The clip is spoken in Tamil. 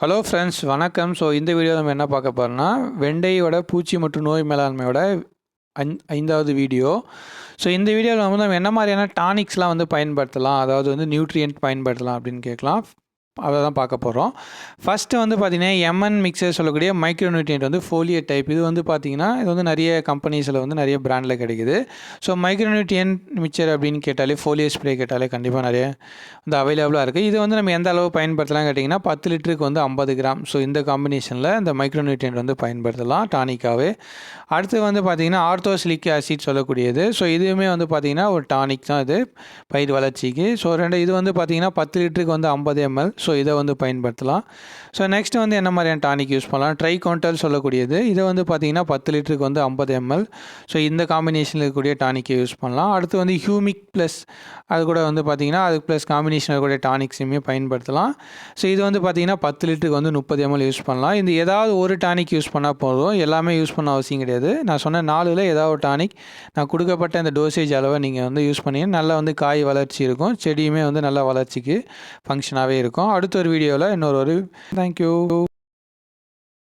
ஹலோ ஃப்ரெண்ட்ஸ் வணக்கம். ஸோ இந்த வீடியோ நம்ம என்ன பார்க்க போகிறோம்னா வெண்டையோட பூச்சி மற்றும் நோய் மேலாண்மையோட அஞ் ஐந்தாவது வீடியோ ஸோ இந்த வீடியோவில் வந்து நம்ம என்ன மாதிரியான டானிக்ஸ்லாம் வந்து பயன்படுத்தலாம்? அதாவது வந்து நியூட்ரியன்ட் பயன்படுத்தலாம் அப்படின்னு கேட்கலாம். அதை தான் பார்க்க போகிறோம் ஃபஸ்ட்டு வந்து பார்த்திங்கன்னா எம்என் மிக்சர் சொல்லக்கூடிய மைக்ரோ நியூட்ரியன்ட் வந்து ஃபோலியர் டைப் இது வந்து பார்த்திங்கன்னா இது வந்து நிறைய கம்பெனிஸில் வந்து நிறைய பிராண்டில் கிடைக்குது. ஸோ மைக்ரோ நியூட்ரியன்ட் மிக்சர் அப்படின்னு கேட்டாலே ஃபோலியர் ஸ்ப்ரே கேட்டாலே கண்டிப்பாக நிறைய வந்து அவைலபிளாக இருக்குது இது வந்து நம்ம எந்த அளவு பயன்படுத்தலாம் கேட்டிங்கன்னா பத்து லிட்டருக்கு வந்து ஐம்பது கிராம். ஸோ இந்த காம்பினேஷனில் இந்த மைக்ரோ நியூட்ரியன்ட் வந்து பயன்படுத்தலாம் டானிக்காகவே அடுத்து வந்து பார்த்திங்கன்னா ஆர்த்தோசிலிக் ஆசிட் சொல்லக்கூடியது. ஸோ இதுவுமே வந்து பார்த்திங்கன்னா ஒரு டானிக் தான் இது. பயிர் வளர்ச்சிக்கு. ஸோ ரெண்டு இது வந்து பார்த்திங்கன்னா பத்து லிட்டருக்கு வந்து ஐம்பது எம்எல் ஸோ இதை வந்து பயன்படுத்தலாம். ஸோ நெக்ஸ்ட் வந்து என்ன மாதிரியான டானிக் யூஸ் பண்ணலாம்? ட்ரை கவுண்டர் சொல்லக்கூடியது. இதை வந்து பார்த்திங்கன்னா பத்து லிட்டருக்கு வந்து ஐம்பது எம்எல் ஸோ இந்த காம்பினேஷனில் இருக்கக்கூடிய டானிக்கை யூஸ் பண்ணலாம். அடுத்து வந்து ஹியூமிக் ப்ளஸ் அது கூட வந்து பார்த்திங்கன்னா அதுக்கு ப்ளஸ் காம்பினேஷன் இருக்கக்கூடிய டானிக்ஸுமே பயன்படுத்தலாம். ஸோ இது வந்து பார்த்திங்கன்னா பத்து லிட்டருக்கு வந்து முப்பது எம்எல் யூஸ் பண்ணலாம். இந்த ஏதாவது ஒரு டானிக் யூஸ் பண்ணால் போதும். எல்லாமே யூஸ் பண்ண அவசியம் கிடையாது. நான் சொன்ன நாலுல ஏதாவது ஒரு டானிக் நான் கொடுக்கப்பட்ட அந்த டோசேஜ் அளவை நீங்கள் வந்து யூஸ் பண்ணி நல்லா வந்து காய் வளர்ச்சி இருக்கும். செடியுமே வந்து நல்லா வளர்ச்சிக்கு ஃபங்க்ஷனாகவே இருக்கும். அடுத்த ஒரு வீடியோவில் இன்னொரு ஒரு தேங்க்யூ